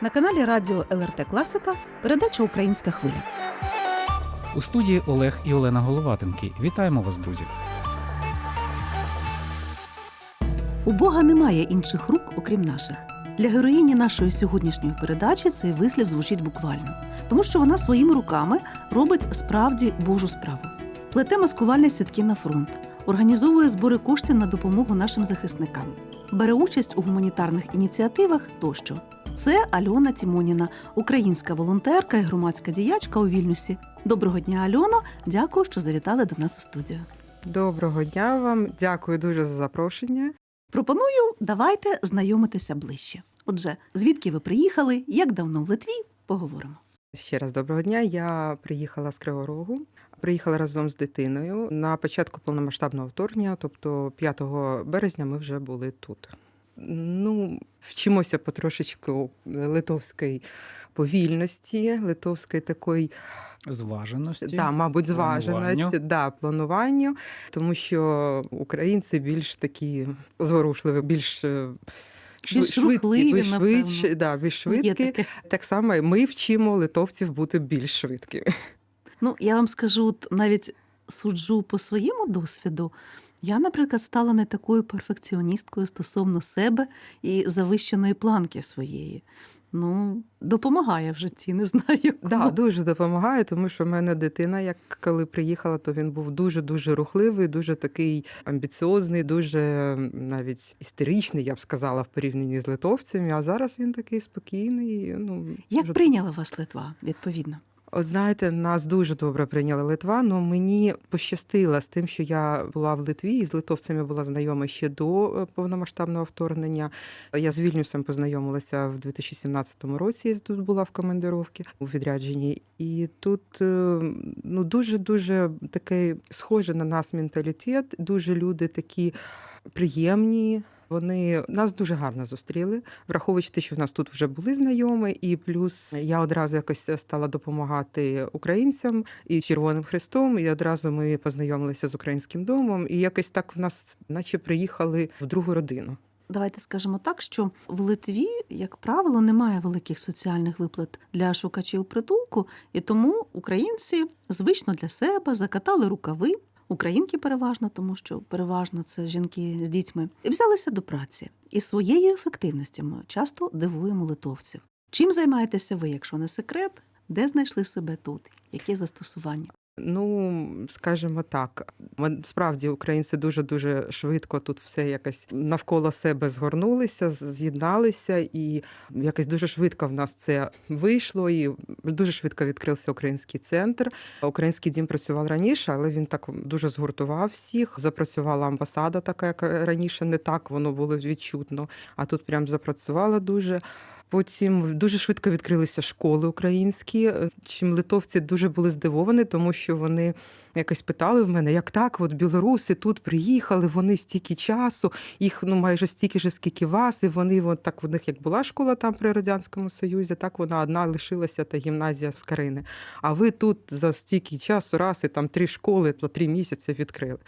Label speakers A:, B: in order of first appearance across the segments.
A: На каналі Радіо ЛРТ Класика передача Українська хвиля.
B: У студії Олег і Олена Головатенки. Вітаємо вас, друзі.
A: У Бога немає інших рук, окрім наших. Для героїні нашої сьогоднішньої передачі цей вислів звучить буквально, тому що вона своїми руками робить справді Божу справу. Плете маскувальні сітки на фронт, організовує збори коштів на допомогу нашим захисникам, бере участь у гуманітарних ініціативах тощо. Це Альона Тімоніна, українська волонтерка і громадська діячка у Вільнюсі. Доброго дня, Альоно! Дякую, що завітали до нас у студію.
C: Доброго дня вам, дякую дуже за запрошення.
A: Пропоную, давайте знайомитися ближче. Отже, звідки ви приїхали, як давно в Литві, поговоримо.
C: Ще раз доброго дня. Я приїхала з Кривого Рогу. Приїхала разом з дитиною на початку повномасштабного вторгнення, тобто 5 березня ми вже були тут. Ну, вчимося потрошечку литовської повільності, литовської такої,
B: Зваженості.
C: да, мабуть, зваженості, да, плануванню, тому що українці більш такі зворушливі, більш е,
A: Більш
C: більш
A: напевно.
C: да, більш швидкі. Так само ми вчимо литовців бути більш швидкими.
A: Ну, я вам скажу, навіть суджу по своєму досвіду. Я, наприклад, стала не такою перфекціоністкою стосовно себе і завищеної планки своєї. Ну, допомагає в житті, не знаю. Як
C: Да, дуже допомагає, тому що в мене дитина, як коли приїхала, то він був дуже дуже рухливий, дуже такий амбіціозний, дуже навіть істеричний, я б сказала, в порівнянні з литовцями. А зараз він такий спокійний. Ну
A: Як
C: дуже
A: прийняла вас Литва, відповідно?
C: От знаєте, нас дуже добре прийняла Литва. Ну мені пощастило з тим, що я була в Литві і з литовцями була знайома ще до е, повномасштабного вторгнення. Я з Вільнюсом познайомилася в 2017 році. я Тут була в командировці у відрядженні, і тут е, ну дуже дуже такий схожий на нас менталітет. Дуже люди такі приємні. Вони нас дуже гарно зустріли, враховуючи те, що в нас тут вже були знайомі, і плюс я одразу якось стала допомагати українцям і Червоним Хрестом. І одразу ми познайомилися з українським домом, і якось так в нас, наче приїхали в другу родину.
A: Давайте скажемо так, що в Литві, як правило, немає великих соціальних виплат для шукачів притулку, і тому українці звично для себе закатали рукави. Українки переважно, тому що переважно це жінки з дітьми, і взялися до праці. І своєю ефективністю ми часто дивуємо литовців. Чим займаєтеся ви, якщо не секрет? Де знайшли себе тут? Які застосування?
C: Ну, скажімо так, справді українці дуже дуже швидко тут все якось навколо себе згорнулися, з'єдналися, і якось дуже швидко в нас це вийшло. І дуже швидко відкрився український центр. Український дім працював раніше, але він так дуже згуртував всіх. Запрацювала амбасада, така як раніше, не так воно було відчутно. А тут прям запрацювала дуже. Потім дуже швидко відкрилися школи українські. Чим литовці дуже були здивовані, тому що вони якось питали в мене, як так, от білоруси тут приїхали, вони стільки часу, їх ну майже стільки ж, скільки вас, і вони от так в них як була школа там при радянському союзі, так вона одна лишилася та гімназія з Карини. А ви тут за стільки часу, раз і там три школи три місяці відкрили.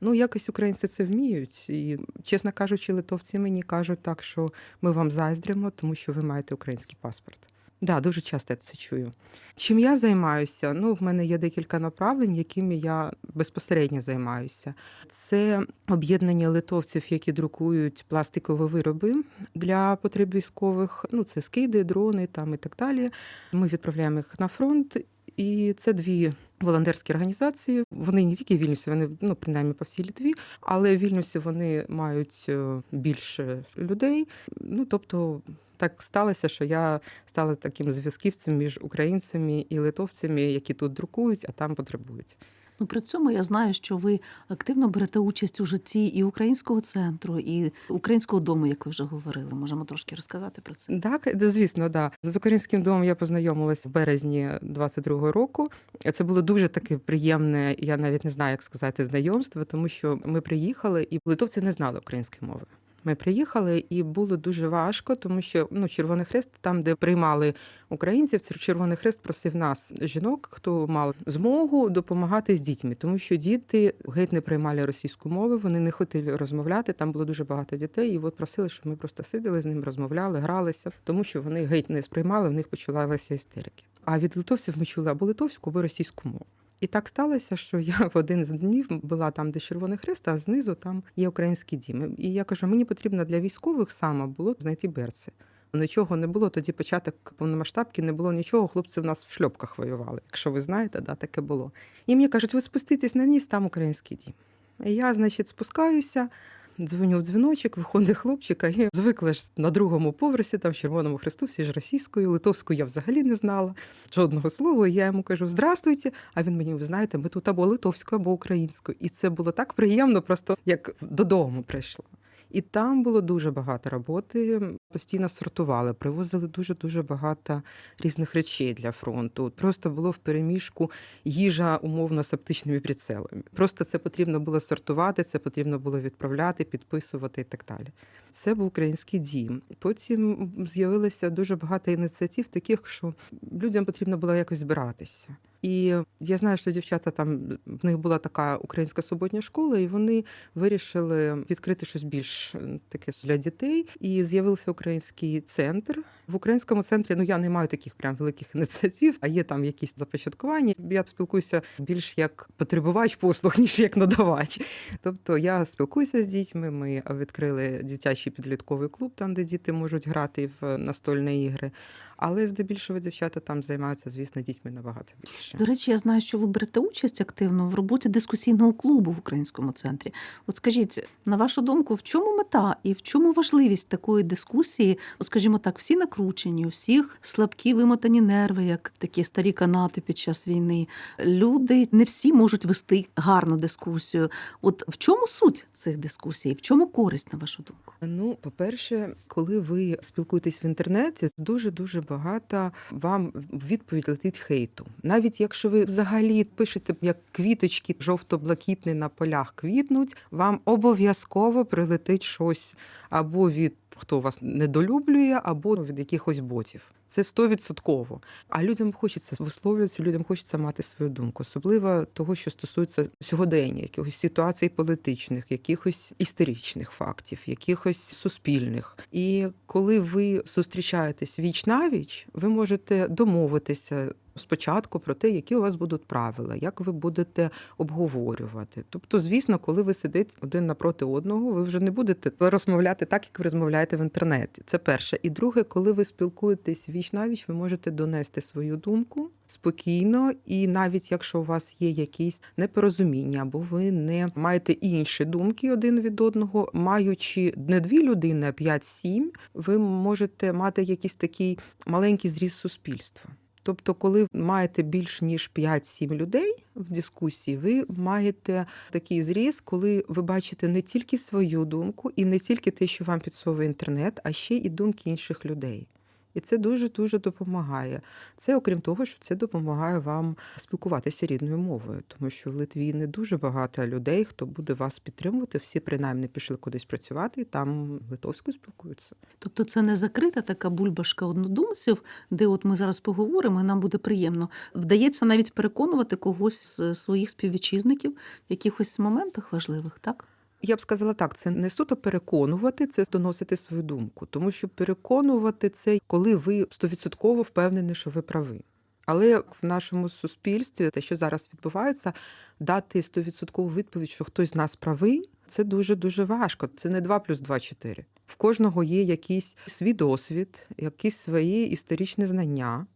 C: Ну, якось українці це вміють. І, чесно кажучи, литовці мені кажуть так, що ми вам заздримо, тому що ви маєте український паспорт. Да, дуже часто я це чую. Чим я займаюся? Ну, в мене є декілька направлень, якими я безпосередньо займаюся. Це об'єднання литовців, які друкують пластикові вироби для потреб військових. Ну, це скиди, дрони там і так далі. Ми відправляємо їх на фронт. І це дві волонтерські організації. Вони не тільки в Вільнюсі, вони ну принаймні по всій Літві, але в Вільнюсі вони мають е, більше людей. Ну тобто. Так сталося, що я стала таким зв'язківцем між українцями і литовцями, які тут друкують, а там потребують.
A: Ну при цьому я знаю, що ви активно берете участь у житті і українського центру, і українського дому, як ви вже говорили. Можемо трошки розказати про це.
C: Так, звісно, да. З українським домом я познайомилася в березні 22-го року. Це було дуже таке приємне, я навіть не знаю, як сказати, знайомство, тому що ми приїхали, і литовці не знали української мови. Ми приїхали, і було дуже важко, тому що ну, Червоний Хрест, там, де приймали українців, Червоний Хрест просив нас, жінок, хто мав змогу допомагати з дітьми, тому що діти геть не приймали російську мову, вони не хотіли розмовляти. Там було дуже багато дітей, і от просили, щоб ми просто сиділи з ним, розмовляли, гралися, тому що вони геть не сприймали, в них почалися істерики. А від литовців ми чули або литовську, або російську мову. І так сталося, що я в один з днів була там, де Червоний Хрест, а знизу там є український дім. І я кажу, мені потрібно для військових саме було знайти берці. Нічого не було. Тоді початок повномасштабки не було нічого. Хлопці в нас в шльопках воювали. Якщо ви знаєте, да, таке було. І мені кажуть, ви спуститесь на ніс, там український дім. І я, значить, спускаюся. Дзвоню в дзвіночок, виходить хлопчик, а я звикла ж на другому поверсі, там в Червоному Хресту, всі ж російською, литовську я взагалі не знала жодного слова. Я йому кажу Здравствуйте. А він мені, ви знаєте, ми тут або литовською, або українською. І це було так приємно, просто як додому прийшла. І там було дуже багато роботи. Постійно сортували, привозили дуже дуже багато різних речей для фронту. Просто було в переміжку їжа умовно з оптичними прицелами. Просто це потрібно було сортувати, це потрібно було відправляти, підписувати і так далі. Це був український дім. Потім з'явилося дуже багато ініціатив, таких, що людям потрібно було якось збиратися. І я знаю, що дівчата там в них була така українська суботня школа, і вони вирішили відкрити щось більш таке для дітей. І з'явився український центр. В українському центрі ну я не маю таких прям великих ініціатив, а є там якісь започаткування. Я спілкуюся більш як потребувач послуг, ніж як надавач. Тобто я спілкуюся з дітьми. Ми відкрили дитячий підлітковий клуб, там де діти можуть грати в настольні ігри. Але здебільшого дівчата там займаються, звісно, дітьми набагато більше.
A: До речі, я знаю, що ви берете участь активно в роботі дискусійного клубу в українському центрі. От скажіть, на вашу думку, в чому мета і в чому важливість такої дискусії? Скажімо так, всі накручені, у всіх слабкі вимотані нерви, як такі старі канати під час війни. Люди не всі можуть вести гарну дискусію. От в чому суть цих дискусій? В чому користь, на вашу думку?
C: Ну, по-перше, коли ви спілкуєтесь в інтернеті, дуже дуже багато вам в відповідь летить хейту. Навіть якщо ви взагалі пишете як квіточки жовто-блакитні на полях квітнуть, вам обов'язково прилетить щось або від хто вас недолюблює, або від якихось ботів. Це стовідсотково. А людям хочеться висловлюватися, людям хочеться мати свою думку, особливо того, що стосується сьогодення, якихось ситуацій політичних, якихось історичних фактів, якихось суспільних. І коли ви зустрічаєтесь віч навіч, ви можете домовитися. Спочатку про те, які у вас будуть правила, як ви будете обговорювати. Тобто, звісно, коли ви сидите один напроти одного, ви вже не будете розмовляти так, як ви розмовляєте в інтернеті. Це перше. І друге, коли ви спілкуєтесь віч навіч, ви можете донести свою думку спокійно, і навіть якщо у вас є якісь непорозуміння, або ви не маєте інші думки один від одного, маючи не дві людини, а п'ять-сім, ви можете мати якийсь такий маленький зріз суспільства. Тобто, коли маєте більш ніж 5-7 людей в дискусії, ви маєте такий зріз, коли ви бачите не тільки свою думку і не тільки те, що вам підсовує інтернет, а ще і думки інших людей. І це дуже дуже допомагає. Це окрім того, що це допомагає вам спілкуватися рідною мовою, тому що в Литві не дуже багато людей, хто буде вас підтримувати. Всі принаймні пішли кудись працювати і там литовською спілкуються.
A: Тобто це не закрита така бульбашка однодумців, де от ми зараз поговоримо, і нам буде приємно. Вдається навіть переконувати когось з своїх співвітчизників в якихось моментах важливих, так?
C: Я б сказала так, це не суто переконувати, це доносити свою думку. Тому що переконувати це, коли ви стовідсотково впевнені, що ви праві. Але в нашому суспільстві, те, що зараз відбувається, дати стовідсоткову відповідь, що хтось з нас правий, це дуже дуже важко. Це не 2 плюс 2 – 4. В кожного є якийсь свій досвід, якісь свої історичні знання,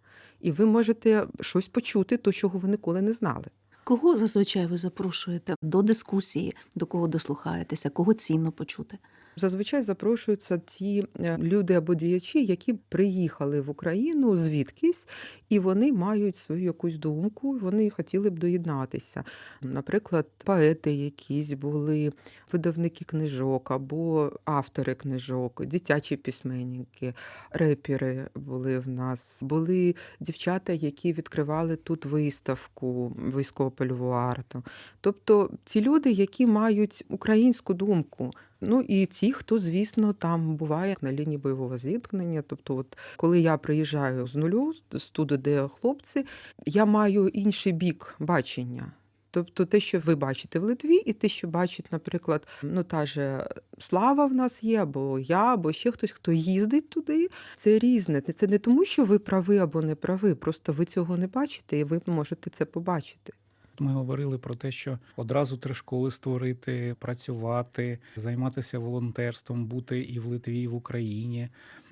C: і ви можете щось почути, то чого ви ніколи не знали.
A: Кого зазвичай ви запрошуєте до дискусії, до кого дослухаєтеся, кого цінно почути?
C: Зазвичай запрошуються ті е, люди або діячі, які приїхали в Україну звідкись, і вони мають свою якусь думку, вони хотіли б доєднатися. Наприклад, поети якісь були, видавники книжок або автори книжок, дитячі письменники, репери були в нас. Були дівчата, які відкривали тут виставку військово-польову арту. Тобто ці люди, які мають українську думку. Ну і ті, хто, звісно, там буває на лінії бойового зіткнення. Тобто, от коли я приїжджаю з нулю, з туди, де хлопці, я маю інший бік бачення. Тобто те, що ви бачите в Литві, і те, що бачить, наприклад, ну та же Слава в нас є, або я, або ще хтось, хто їздить туди, це різне. Це не тому, що ви прави або не прави, просто ви цього не бачите, і ви можете це побачити.
B: Ми говорили про те, що одразу три школи створити, працювати, займатися волонтерством, бути і в Литві, і в Україні,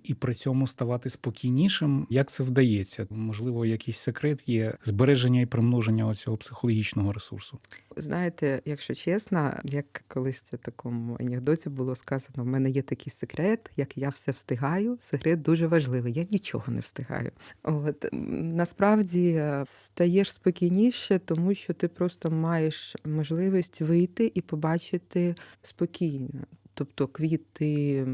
B: і при цьому ставати спокійнішим. Як це вдається? Можливо, якийсь секрет є збереження і примноження цього психологічного ресурсу.
C: Знаєте, якщо чесно, як колись в такому анекдоті було сказано, в мене є такий секрет, як я все встигаю. Секрет дуже важливий. Я нічого не встигаю. От насправді е, стаєш спокійніше, тому що ти просто маєш можливість вийти і побачити спокійно. Тобто квіти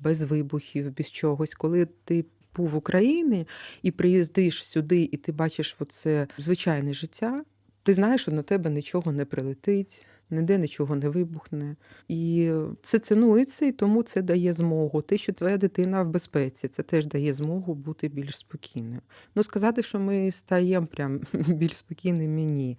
C: без вибухів, без чогось, коли ти. Був в Україні і приїздиш сюди, і ти бачиш оце звичайне життя, ти знаєш, що на тебе нічого не прилетить, ніде нічого не вибухне. І це цінується, і тому це дає змогу. Те, що твоя дитина в безпеці, це теж дає змогу бути більш спокійною. Ну, сказати, що ми стаємо прям більш спокійними, ні.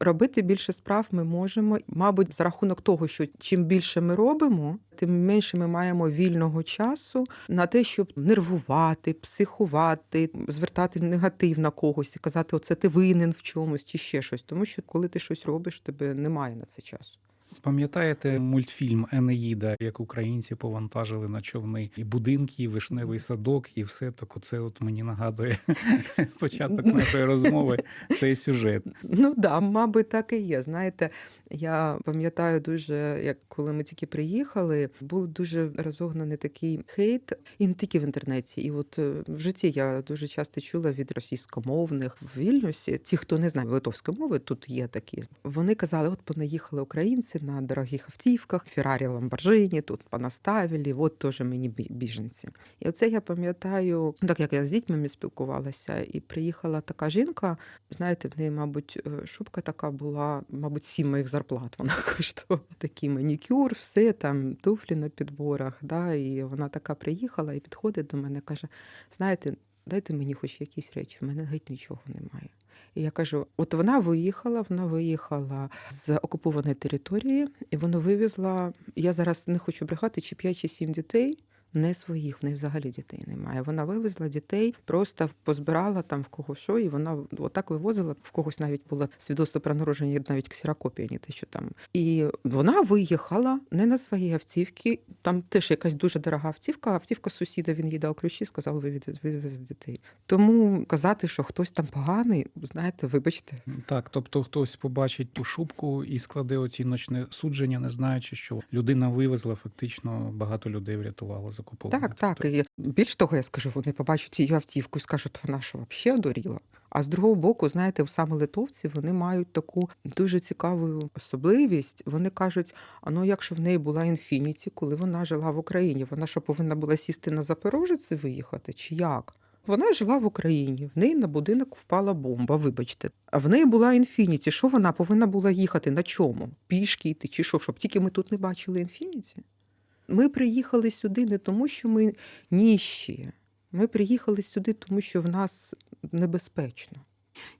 C: Робити більше справ ми можемо, мабуть, за рахунок того, що чим більше ми робимо, тим менше ми маємо вільного часу на те, щоб нервувати, психувати, звертати негатив на когось і казати, оце ти винен в чомусь чи ще щось. Тому що коли ти щось робиш, тебе немає на це часу.
B: Пам'ятаєте мультфільм Енеїда, як українці повантажили на човни і будинки, і вишневий садок, і все так. Оце от мені нагадує початок нашої розмови. Цей сюжет.
C: Ну да, мабуть, так і є. Знаєте, я пам'ятаю дуже, як коли ми тільки приїхали, був дуже розогнаний такий хейт, і не тільки в інтернеті. І от е, в житті я дуже часто чула від російськомовних в Вільнюсі. Ті, хто не знає литовської мови, тут є такі. Вони казали: от понаїхали українці на дорогих автівках, Феррарі Ламборджині, тут понаставили, от теж мені біженці. І оце я пам'ятаю, так як я з дітьми спілкувалася, і приїхала така жінка. Знаєте, в неї, мабуть, е, шубка така була, мабуть, сім моїх зарплат вона коштувала. Такий манікюр, все там, туфлі на підборах. Да, і вона така приїхала і підходить до мене, каже: знаєте, дайте мені хоч якісь речі, в мене геть нічого немає. І я кажу: от вона виїхала, вона виїхала з окупованої території, і вона вивезла. Я зараз не хочу брехати, чи 5 чи 7 дітей. Не своїх, в неї взагалі дітей немає. Вона вивезла дітей, просто позбирала там в кого що, і вона отак вивозила. В когось навіть було свідоцтво про народження, навіть ксерокопія, не те, що там. І вона виїхала не на своїй автівці. Там теж якась дуже дорога автівка. Автівка сусіда він їй дав ключі, сказав, ви від- дітей. Тому казати, що хтось там поганий, знаєте, вибачте,
B: Так, тобто хтось побачить ту шубку і складе оціночне судження, не знаючи, що людина вивезла, фактично багато людей врятувала з окупованих
C: Так, так. І більш того, я скажу, вони побачать її автівку і скажуть, вона що взагалі одуріла. А з другого боку, знаєте, саме литовці вони мають таку дуже цікаву особливість. Вони кажуть: а ну якщо в неї була інфініті, коли вона жила в Україні, вона що повинна була сісти на Запорожець і виїхати, чи як? Вона жила в Україні, в неї на будинок впала бомба, вибачте. А в неї була інфініті. Що вона повинна була їхати? На чому? Пішки йти, чи що? Щоб тільки ми тут не бачили інфініті? Ми приїхали сюди не тому, що ми ніщі. Ми приїхали сюди, тому що в нас небезпечно.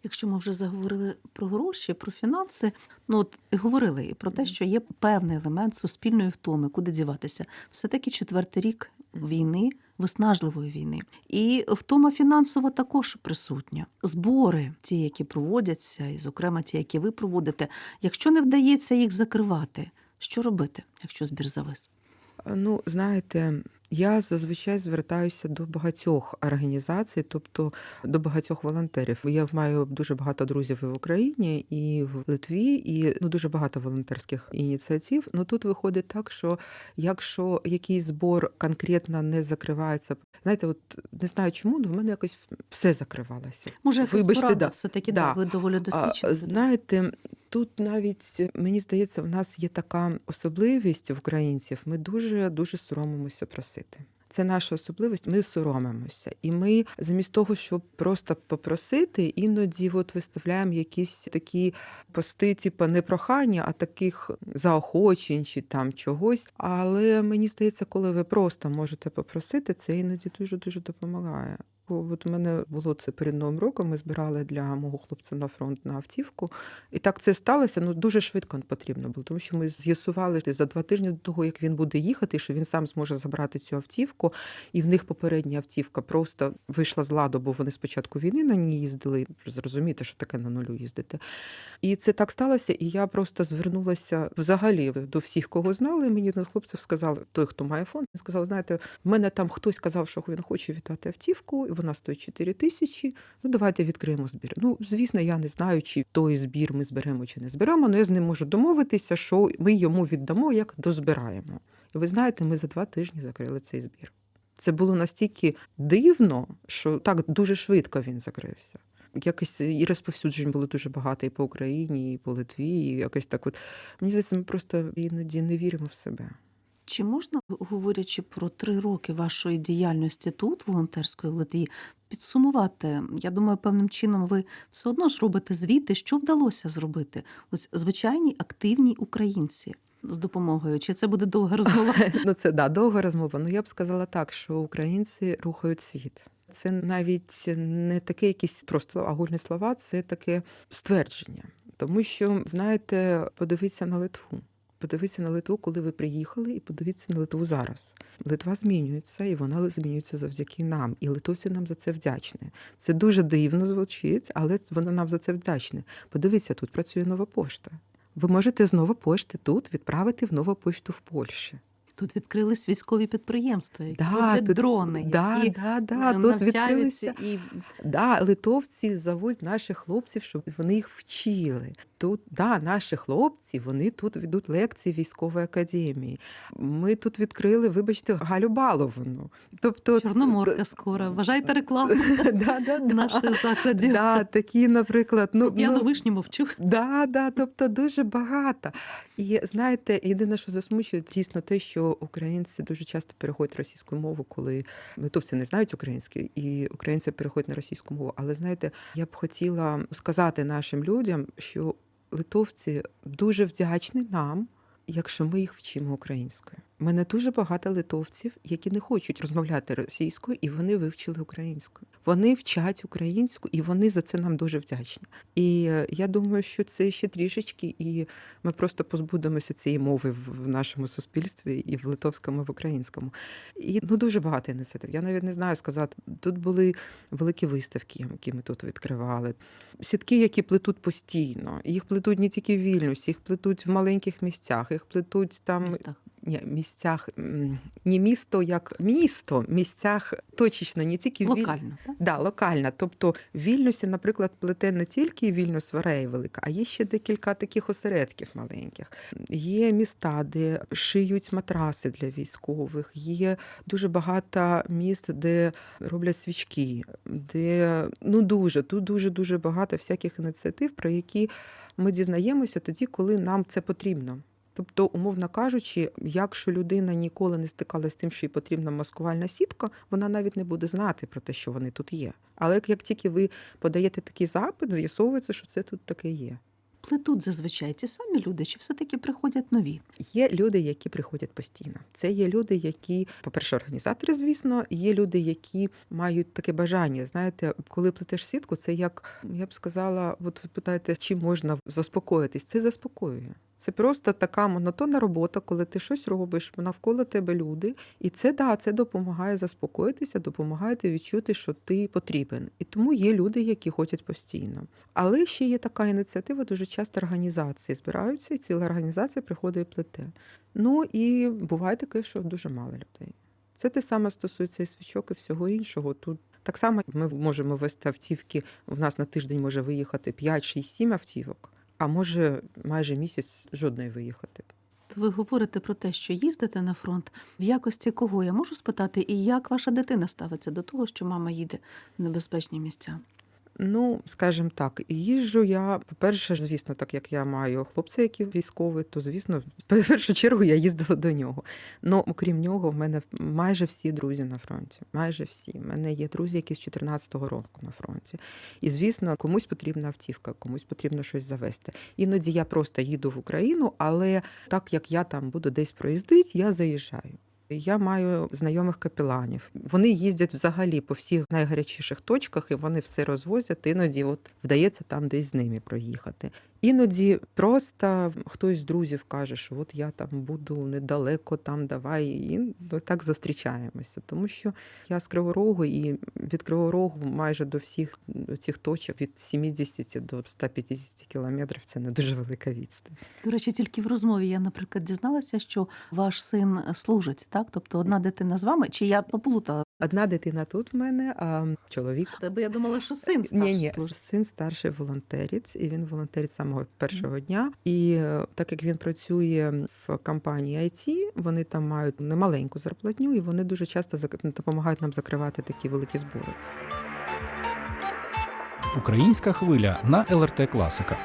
A: Якщо ми вже заговорили про гроші, про фінанси, ну от говорили і про те, що є певний елемент суспільної втоми, куди діватися. Все таки четвертий рік війни, виснажливої війни, і втома фінансова також присутня. Збори, ті, які проводяться, і зокрема ті, які ви проводите. Якщо не вдається їх закривати, що робити, якщо збір завис?
C: Ну, знаєте, я зазвичай звертаюся до багатьох організацій, тобто до багатьох волонтерів. Я маю дуже багато друзів і в Україні, і в Литві, і ну дуже багато волонтерських ініціатив. Ну тут виходить так, що якщо якийсь збор конкретно не закривається, знаєте, от не знаю чому, але в мене якось все закривалося.
A: Може,
C: Вибачте, да.
A: все таки
C: Да.
A: да. ви доволі досвідчені.
C: знаєте, тут навіть мені здається, в нас є така особливість в українців. Ми дуже дуже соромимося просити. Це наша особливість. Ми соромимося, і ми замість того, щоб просто попросити, іноді от виставляємо якісь такі пости, типу не прохання, а таких заохочень чи там чогось. Але мені здається, коли ви просто можете попросити, це іноді дуже дуже допомагає. От у мене було це перед новим роком. Ми збирали для мого хлопця на фронт на автівку. І так це сталося. Ну дуже швидко потрібно було, тому що ми з'ясували за два тижні до того, як він буде їхати, що він сам зможе забрати цю автівку. І в них попередня автівка просто вийшла з ладу, бо вони спочатку війни на ній їздили. Зрозумієте, що таке на нулю їздити. І це так сталося. І я просто звернулася взагалі до всіх, кого знали. Мені один хлопців сказали, той, хто має фонд, він сказав: знаєте, в мене там хтось казав, що він хоче віддати автівку, вона стоїть 4 тисячі. Ну, давайте відкриємо збір. Ну, звісно, я не знаю, чи той збір ми зберемо чи не зберемо, але я з ним можу домовитися, що ми йому віддамо, як дозбираємо. І ви знаєте, ми за два тижні закрили цей збір. Це було настільки дивно, що так дуже швидко він закрився. Якось і розповсюджень було дуже багато і по Україні, і по Литві, і якось так. От мені здається, ми просто іноді не віримо в себе.
A: Чи можна, говорячи про три роки вашої діяльності тут, волонтерської в Литві, підсумувати? Я думаю, певним чином ви все одно ж робите звіти, що вдалося зробити? Ось звичайні активні українці з допомогою. Чи це буде довга розмова?
C: Ну це да, довга розмова. Ну я б сказала так, що українці рухають світ. Це навіть не таке якісь просто агульні слова, це таке ствердження. Тому що, знаєте, подивіться на Литву. Подивіться на Литву, коли ви приїхали, і подивіться на Литву зараз. Литва змінюється, і вона змінюється завдяки нам. І литовці нам за це вдячні. Це дуже дивно звучить, але вона нам за це вдячна. Подивіться, тут працює нова пошта. Ви можете з нової пошти тут відправити в нову пошту в Польщі.
A: Тут відкрились військові підприємства, які
C: Да, тут-
A: дрони,
C: Да,
A: які
C: да,
A: е,
C: да, тут відкрилися.
A: і
C: Да, литовці зовуть наших хлопців, щоб вони їх вчили. Тут да, наші хлопці вони тут ведуть лекції військової академії. Ми тут відкрили, вибачте, Галю Баловану. Тобто це-
A: Чорноморка скоро. Вважайте рекламу
C: да, да, да.
A: наших закладів.
C: Да, такі, наприклад, ну,
A: Я на
C: ну
A: вишні мовчу.
C: Да, да, тобто дуже багато. І знаєте, єдине, що засмучує, дійсно те, що українці дуже часто переходять російську мову, коли литовці не знають українську, і українці переходять на російську мову. Але знаєте, я б хотіла сказати нашим людям, що литовці дуже вдячні нам, якщо ми їх вчимо українською. У мене дуже багато литовців, які не хочуть розмовляти російською, і вони вивчили українську. Вони вчать українську, і вони за це нам дуже вдячні. І е, я думаю, що це ще трішечки, і ми просто позбудемося цієї мови в в нашому суспільстві, і в литовському, і в українському. І ну дуже багато ініціатив. Я навіть не знаю сказати. Тут були великі виставки, які ми тут відкривали. Сітки, які плетуть постійно. Їх плетуть не тільки в Вільнюсі, їх плетуть в маленьких місцях, їх плетуть там
A: Містах.
C: ні, місцях, не місто як місто, місцях точечно, не тільки в Віль-
A: Локально, так?
C: Да, локальна. Тобто в Вільнюсі, наприклад, плете не тільки Вільнюс Варея велика, а є ще декілька таких осередків маленьких. Є міста, де шиють матраси для військових, є дуже багато міст, де роблять свічки, де ну дуже, тут дуже дуже багато всяких ініціатив, про які ми дізнаємося тоді, коли нам це потрібно. Тобто, умовно кажучи, якщо людина ніколи не стикалася з тим, що їй потрібна маскувальна сітка, вона навіть не буде знати про те, що вони тут є. Але як, тільки ви подаєте такий запит, з'ясовується, що це тут таке є.
A: Плетуть зазвичай ті самі люди, чи все-таки приходять нові?
C: Є люди, які приходять постійно. Це є люди, які, по-перше, організатори, звісно, є люди, які мають таке бажання. Знаєте, коли плетеш сітку, це як я б сказала, от ви питаєте, чи можна заспокоїтись? Це заспокоює. Це просто така монотонна робота, коли ти щось робиш, навколо тебе люди, і це да, це допомагає заспокоїтися, допомагає ти відчути, що ти потрібен. І тому є люди, які ходять постійно. Але ще є така ініціатива, дуже часто організації збираються, і ціла організація приходить і плете. Ну і буває таке, що дуже мало людей. Це те саме стосується і свічок, і всього іншого. Тут так само ми можемо вести автівки. В нас на тиждень може виїхати 5, 6, 7 автівок, а може майже місяць жодної виїхати.
A: Ви говорите про те, що їздите на фронт. В якості кого я можу спитати, і як ваша дитина ставиться до того, що мама їде в небезпечні місця?
C: Ну, скажімо так, їжджу я, по-перше, звісно, так як я маю хлопця, який військовий, то звісно, в першу чергу я їздила до нього. Ну, окрім нього, в мене майже всі друзі на фронті. Майже всі. У мене є друзі, які з 14-го року на фронті. І звісно, комусь потрібна автівка, комусь потрібно щось завести. Іноді я просто їду в Україну, але так як я там буду десь проїздити, я заїжджаю. Я маю знайомих капеланів. Вони їздять взагалі по всіх найгарячіших точках, і вони все розвозять. Іноді от вдається там десь з ними проїхати. Іноді просто хтось з друзів каже, що от я там буду недалеко, там давай, і так зустрічаємося. Тому що я з Криворогу, і від Криворогу майже до всіх цих точок від 70 до 150 кілометрів це не дуже велика відстань.
A: До речі, тільки в розмові я, наприклад, дізналася, що ваш син служить, так? Тобто одна дитина з вами, чи я поплутала
C: Одна дитина тут в мене, а чоловік
A: тебе? Я думала, що син старший
C: ні, ні, син старший волонтерець, і він волонтерить з самого першого дня. І е, так як він працює в компанії IT, вони там мають немаленьку зарплатню, і вони дуже часто зак- допомагають нам закривати такі великі збори.
B: Українська хвиля на ЛРТ Класика.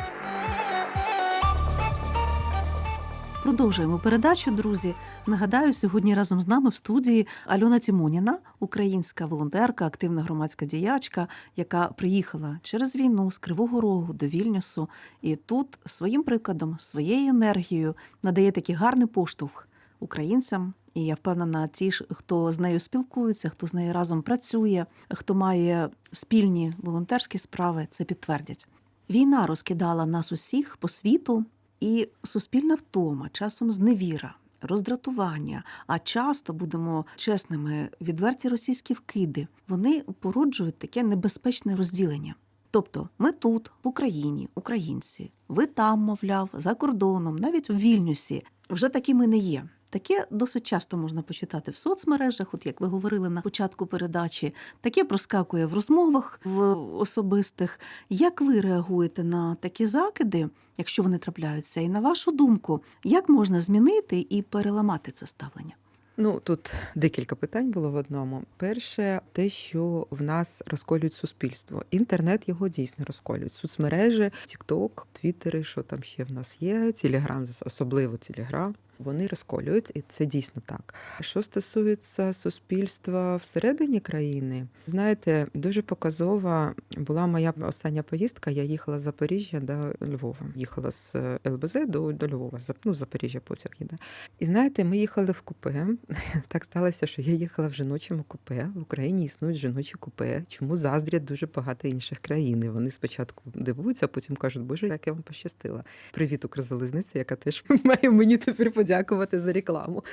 A: Продовжуємо передачу, друзі. Нагадаю, сьогодні разом з нами в студії Альона Тімоніна, українська волонтерка, активна громадська діячка, яка приїхала через війну з Кривого Рогу до Вільнюсу, і тут своїм прикладом, своєю енергією надає такий гарний поштовх українцям. І я впевнена, ті ж, хто з нею спілкується, хто з нею разом працює, хто має спільні волонтерські справи, це підтвердять. Війна розкидала нас усіх по світу, і суспільна втома, часом зневіра, роздратування, а часто будемо чесними, відверті російські вкиди, вони породжують таке небезпечне розділення. Тобто, ми тут, в Україні, українці, ви там, мовляв, за кордоном, навіть у Вільнюсі, вже такими не є. Таке досить часто можна почитати в соцмережах, от як ви говорили на початку передачі. Таке проскакує в розмовах в особистих. Як ви реагуєте на такі закиди, якщо вони трапляються? І на вашу думку, як можна змінити і переламати це ставлення?
C: Ну тут декілька питань було в одному. Перше, те, що в нас розколюють суспільство. Інтернет його дійсно розколюють. Соцмережі, Тікток, Твіттери, що там ще в нас є, Телеграм, особливо Телеграм. Вони розколюють, і це дійсно так. Що стосується суспільства всередині країни, знаєте, дуже показова була моя остання поїздка. Я їхала з Запоріжжя до Львова. Їхала з ЛБЗ до, до Львова. Ну, Запоріжжя потяг їде. І знаєте, ми їхали в купе. Так сталося, що я їхала в жіночому купе. В Україні існують жіночі купе. Чому заздрять дуже багато інших країн. Вони спочатку дивуються, а потім кажуть, Боже, як я вам пощастила. Привіт, Укрзалізниця, яка теж має мені тепер подякувати за рекламу.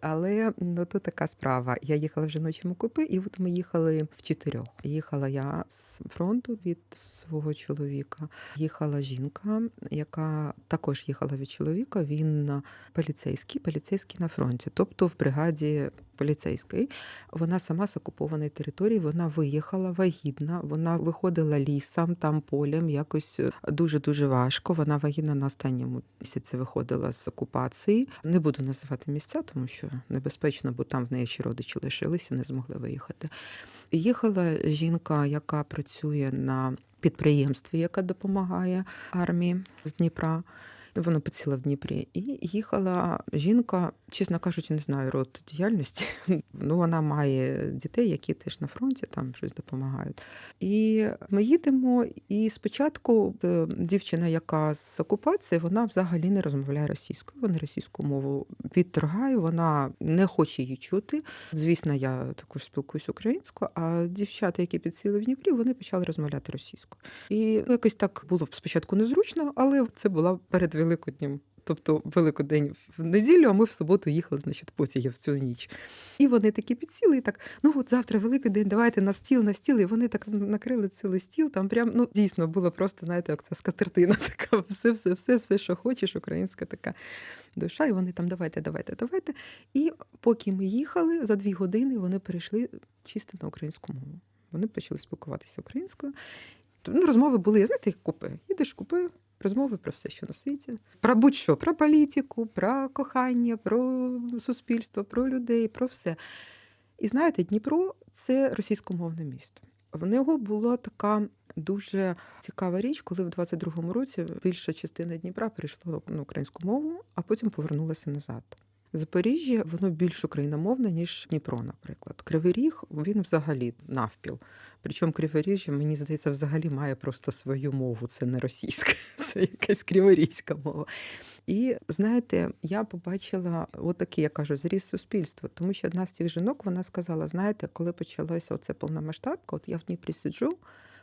C: Але ну то така справа. Я їхала в жіночому купе, і от ми їхали в чотирьох. Їхала я з фронту від свого чоловіка. Їхала жінка, яка також їхала від чоловіка. Він поліцейський, поліцейський на фронті, тобто в бригаді поліцейської. Вона сама з окупованої території. Вона виїхала вагітна. Вона виходила лісом, там полем, якось дуже дуже важко. Вона вагітна на останньому місяці виходила з окупації. Не буду називати місця, тому що небезпечно, бо там в неї ще родичі лишилися, не змогли виїхати. Їхала жінка, яка працює на підприємстві, яка допомагає армії з Дніпра. Вона підсіла в Дніпрі і їхала жінка, чесно кажучи, не знаю род діяльності. Ну вона має дітей, які теж на фронті там щось допомагають. І ми їдемо. І спочатку е, дівчина, яка з окупації, вона взагалі не розмовляє російською. Вона російську мову відторгає, вона не хоче її чути. Звісно, я також спілкуюсь українською. А дівчата, які підсіли в Дніпрі, вони почали розмовляти російською. І ну, якось так було спочатку незручно, але це була перед Великоднем. Тобто Великодень в неділю, а ми в суботу їхали, значить, потягів цю ніч. І вони такі підсіли, і так: ну от завтра великий день, давайте на стіл, на стіл. І вони так накрили цілий стіл. Там прям ну дійсно було просто, знаєте, як це скатертина така, все, все, все, все, що хочеш, українська така душа. І вони там давайте, давайте, давайте. І поки ми їхали, за дві години вони перейшли чисто на українську мову. Вони почали спілкуватися українською. Ну, розмови були, знаєте, як купе. Їдеш в купе, розмови про все, що на світі. Про будь-що, про політику, про кохання, про суспільство, про людей, про все. І знаєте, Дніпро це російськомовне місто. В нього була така Дуже цікава річ, коли в 22-му році більша частина Дніпра перейшла на українську мову, а потім повернулася назад. Запоріжжя воно більш україномовне, ніж Дніпро, наприклад. Кривий Ріг він взагалі навпіл. Причому Криворіжжя, мені здається, взагалі має просто свою мову. Це не російська, це якась криворізька мова. І знаєте, я побачила отакий, я кажу, зріст суспільства, тому що одна з цих жінок вона сказала: знаєте, коли почалася оце повномасштабка, от я в Дніпрі сиджу, в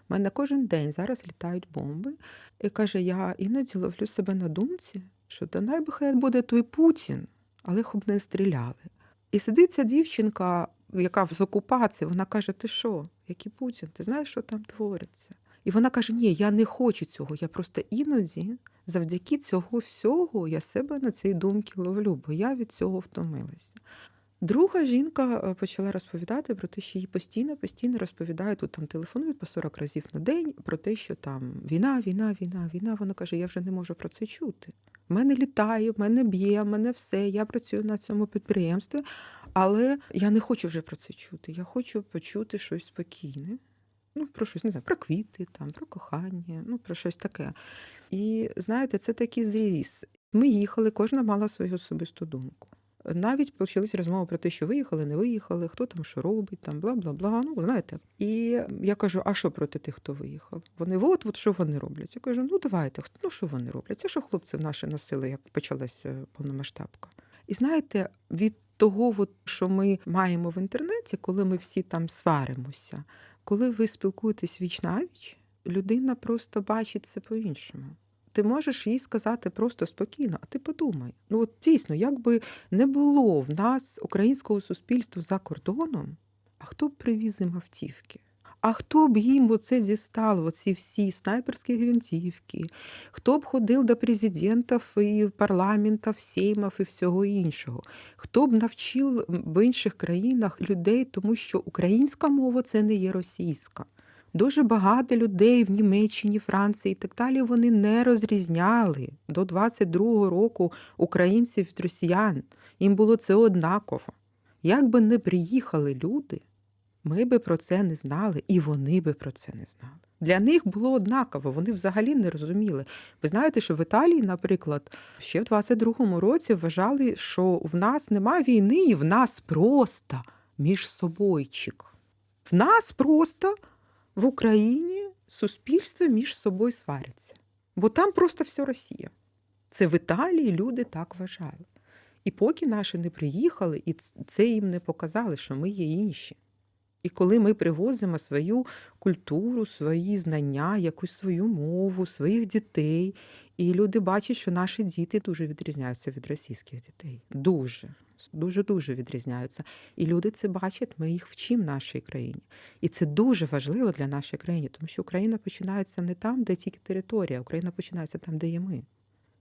C: мене кожен день зараз літають бомби. І каже, я іноді ловлю себе на думці, що да най би хай буде той Путін, але щоб не стріляли. І сидить ця дівчинка, яка з окупації, вона каже: Ти що, який Путін? Ти знаєш, що там твориться? І вона каже: Ні, я не хочу цього. Я просто іноді, завдяки цього всього, я себе на цій думці ловлю, бо я від цього втомилася. Друга жінка е, почала розповідати про те, що їй постійно, постійно розповідають, тут там телефонують по 40 разів на день про те, що там війна, війна, війна, війна. Вона каже: я вже не можу про це чути. В мене літає, в мене б'є, в мене все. Я працюю на цьому підприємстві, але я не хочу вже про це чути. Я хочу почути щось спокійне. Ну, про щось не знаю, про квіти, там, про кохання, ну про щось таке. І знаєте, це такий зріз. Ми їхали, кожна мала свою особисту думку. Навіть почались розмови про те, що виїхали, не виїхали, хто там що робить, там бла бла бла. Ну знаєте. І я кажу: а що проти тих, хто виїхав? Вони от, от що вони роблять? Я кажу, ну давайте, ну що вони роблять? Це що хлопці наші носили, як почалася повномасштабка. І знаєте, від того, що ми маємо в інтернеті, коли ми всі там сваримося, коли ви спілкуєтесь віч навіч, людина просто бачить це по-іншому. Ти можеш їй сказати просто спокійно, а ти подумай. Ну от дійсно, як би не було в нас українського суспільства за кордоном, а хто б привіз їм автівки? А хто б їм оце дістав, оці всі снайперські гвинтівки? Хто б ходив до президентів і парламентів, сеймів і всього іншого? Хто б навчив в інших країнах людей, тому що українська мова це не є російська. Дуже багато людей в Німеччині, Франції і так далі вони не розрізняли до 22-го року українців від росіян. Їм було це однаково. Як би не приїхали люди, ми би про це не знали, і вони би про це не знали. Для них було однаково, вони взагалі не розуміли. Ви знаєте, що в Італії, наприклад, ще в 22-му році вважали, що в нас немає війни, і в нас просто між собойчик. В нас просто в Україні суспільство між собою сваряться. Бо там просто все Росія. Це в Італії люди так вважали. І поки наші не приїхали, і це їм не показали, що ми є інші. І коли ми привозимо свою культуру, свої знання, якусь свою мову, своїх дітей, і люди бачать, що наші діти дуже відрізняються від російських дітей. Дуже, дуже дуже відрізняються. І люди це бачать, ми їх вчимо в нашій країні. І це дуже важливо для нашої країни, тому що Україна починається не там, де тільки територія, Україна починається там, де є ми.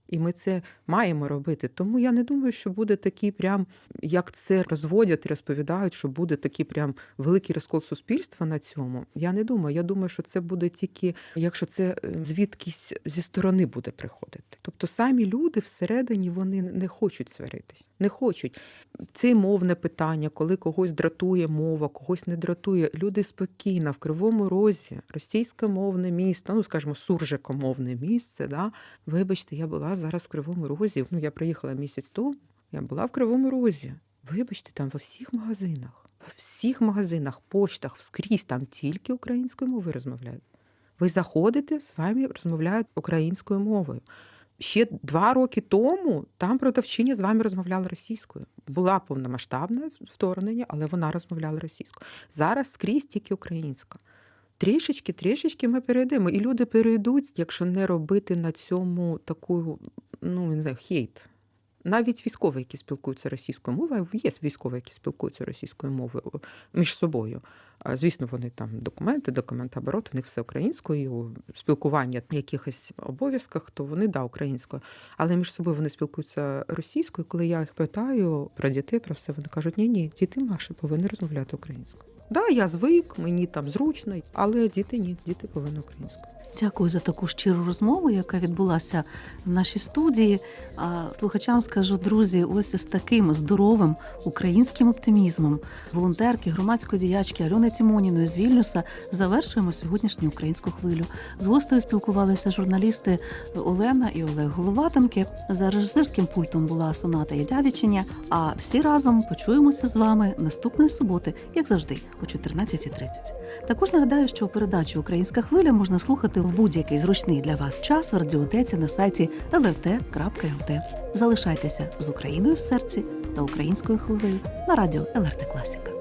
C: І ми це маємо робити. Тому я не думаю, що буде такий прям, як це розводять розповідають, що буде такий прям великий розкол суспільства на цьому. Я не думаю. Я думаю, що це буде тільки, якщо це е, звідкись зі сторони буде приходити. Тобто самі люди всередині вони не хочуть сваритись, не хочуть. Це мовне питання, коли когось дратує мова, когось не дратує. Люди спокійно в кривому розі, російськомовне місто, ну скажімо, суржикомовне місце. Да? Вибачте, я була зараз в Кривому Розі. Ну, я приїхала місяць тому. Я була в Кривому Розі. Вибачте, там во всіх магазинах, во всіх магазинах, поштах, вскрізь там тільки українською мовою розмовляють. Ви заходите, з вами розмовляють українською мовою. Ще два роки тому там продавчиня з вами розмовляла російською. Була повномасштабне вторгнення, але вона розмовляла російською. Зараз скрізь тільки українська. Трішечки, трішечки ми перейдемо. І люди перейдуть, якщо не робити на цьому таку, ну не знаю, хейт. Навіть військові, які спілкуються російською мовою, є військові, які спілкуються російською мовою між собою. Звісно, вони там документи, документооборот, у них все українською, спілкування в якихось обов'язках, то вони да, українською. Але між собою вони спілкуються російською. Коли я їх питаю про дітей, про все, вони кажуть, ні, ні, діти наші повинні розмовляти українською. Да, я звик, мені там зручно, але діти ні, діти повинні українською.
A: Дякую за таку щиру розмову, яка відбулася в нашій студії. Слухачам скажу, друзі, ось з таким здоровим українським оптимізмом волонтерки, громадської діячки Альони Тімоніної з Вільнюса завершуємо сьогоднішню українську хвилю. З гостею спілкувалися журналісти Олена і Олег Головатенки. За режисерським пультом була Соната Ядявічення. А всі разом почуємося з вами наступної суботи, як завжди, о 14.30. Також нагадаю, що передачу Українська хвиля можна слухати в будь-який зручний для вас час в радіотеці на сайті lrt.lt. Залишайтеся з Україною в серці та українською хвилею на радіо ЛРТ Класіка.